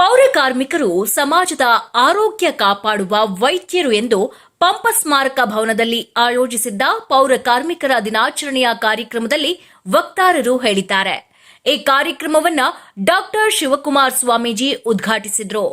ಪೌರ ಕಾರ್ಮಿಕರು ಸಮಾಜದ ಆರೋಗ್ಯ ಕಾಪಾಡುವ ವೈದ್ಯರು ಎಂದು ಪಂಪ ಸ್ಮಾರಕ ಭವನದಲ್ಲಿ ಆಯೋಜಿಸಿದ್ದ ಪೌರ ಕಾರ್ಮಿಕರ ದಿನಾಚರಣೆಯ ಕಾರ್ಯಕ್ರಮದಲ್ಲಿ ವಕ್ತಾರರು ಹೇಳಿದ್ದಾರೆ. ಈ ಕಾರ್ಯಕ್ರಮವನ್ನ ಡಾಕ್ಟರ್ ಶಿವಕುಮಾರ್ ಸ್ವಾಮೀಜಿ ಉದ್ಘಾಟಿಸಿದ್ರು.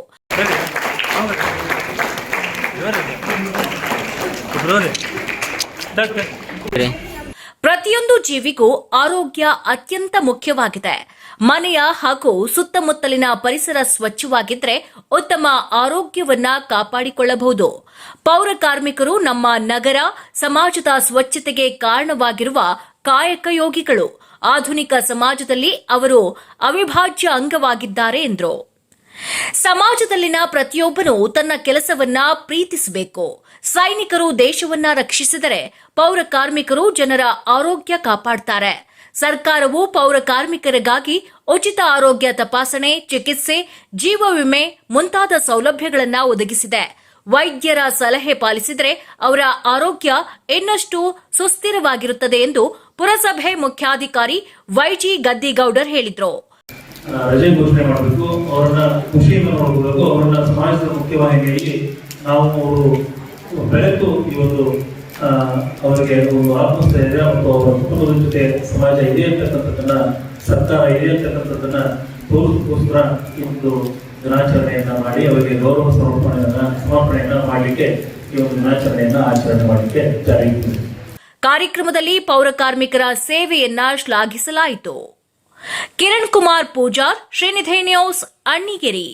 ಪ್ರತಿಯೊಂದು ಜೀವಿಗೂ ಆರೋಗ್ಯ ಅತ್ಯಂತ ಮುಖ್ಯವಾಗಿದೆ. ಮನೆಯ ಹಾಗೂ ಸುತ್ತಮುತ್ತಲಿನ ಪರಿಸರ ಸ್ವಚ್ಛವಾಗಿದ್ರೆ ಉತ್ತಮ ಆರೋಗ್ಯವನ್ನ ಕಾಪಾಡಿಕೊಳ್ಳಬಹುದು. ಪೌರ ಕಾರ್ಮಿಕರು ನಮ್ಮ ನಗರ, ಸಮಾಜದ ಸ್ವಚ್ಛತೆಗೆ ಕಾರಣವಾಗಿರುವ ಕಾಯಕ ಯೋಗಿಗಳು. ಆಧುನಿಕ ಸಮಾಜದಲ್ಲಿ ಅವರು ಅವಿಭಾಜ್ಯ ಅಂಗವಾಗಿದ್ದಾರೆ ಎಂದರು. ಸಮಾಜದಲ್ಲಿನ ಪ್ರತಿಯೊಬ್ಬನು ತನ್ನ ಕೆಲಸವನ್ನ ಪ್ರೀತಿಸಬೇಕು. ಸೈನಿಕರು ದೇಶವನ್ನ ರಕ್ಷಿಸಿದರೆ ಪೌರ ಕಾರ್ಮಿಕರು ಜನರ ಆರೋಗ್ಯ ಕಾಪಾಡ್ತಾರೆ. ಸರ್ಕಾರವು ಪೌರ ಕಾರ್ಮಿಕರಿಗಾಗಿ ಉಚಿತ ಆರೋಗ್ಯ ತಪಾಸಣೆ, ಚಿಕಿತ್ಸೆ ಜೀವ ವಿಮೆ ಮುಂತಾದ ಸೌಲಭ್ಯಗಳನ್ನ ಒದಗಿಸಿದೆ. ವೈದ್ಯರ ಸಲಹೆ ಪಾಲಿಸಿದರೆ ಅವರ ಆರೋಗ್ಯ ಇನ್ನಷ್ಟು ಸುಸ್ಥಿರವಾಗಿರುತ್ತದೆ ಎಂದು ಪುರಸಭೆ ಮುಖ್ಯಾಧಿಕಾರಿ ವೈಜಿ ಗದ್ದಿಗೌಡರ್ ಹೇಳಿದರು. ರಜೆ ಘೋಷಣೆ ಮಾಡಬೇಕು. ಅವರನ್ನ ಖುಷಿಯಿಂದ ನೋಡಬೇಕು ಅವರನ್ನ ಸಮಾಜದ ಮುಖ್ಯವಾಹಿನಿಯಲ್ಲಿ ನಾವು ಅವರು ಬೆಳೆದು ಈ ಒಂದು ಅವರಿಗೆ ಒಂದು ಆತ್ಮಸ್ಥೈರ್ಯ ಮತ್ತು ಅವರ ಕುಟುಂಬದ ಜೊತೆ ಸಮಾಜ ಇದೆ ಅಂತಕ್ಕಂಥದ್ದನ್ನ, ಸರ್ಕಾರ ಇದೆ ಅಂತಕ್ಕಂಥದ್ದನ್ನ ತೋರಿಸೋಸ್ಕರ ಈ ಒಂದು ದಿನಾಚರಣೆಯನ್ನ ಮಾಡಿ, ಅವರಿಗೆ ಗೌರವ ಸಮರ್ಪಣೆಯನ್ನ ಸಮರ್ಪಣೆಯನ್ನ ಮಾಡಲಿಕ್ಕೆ ಈ ಒಂದು ದಿನಾಚರಣೆಯನ್ನ ಆಚರಣೆ ಮಾಡಲಿಕ್ಕೆ ಜಾರಿ. ಕಾರ್ಯಕ್ರಮದಲ್ಲಿ ಪೌರ ಕಾರ್ಮಿಕರ ಸೇವೆಯನ್ನ ಶ್ಲಾಘಿಸಲಾಯಿತು. ಕಿರಣ್ ಕುಮಾರ್ ಪೂಜಾರ್ ಶ್ರೀನಿಧಿ ನ್ಯೂಸ್ ಅಣ್ಣಿಗೇರಿ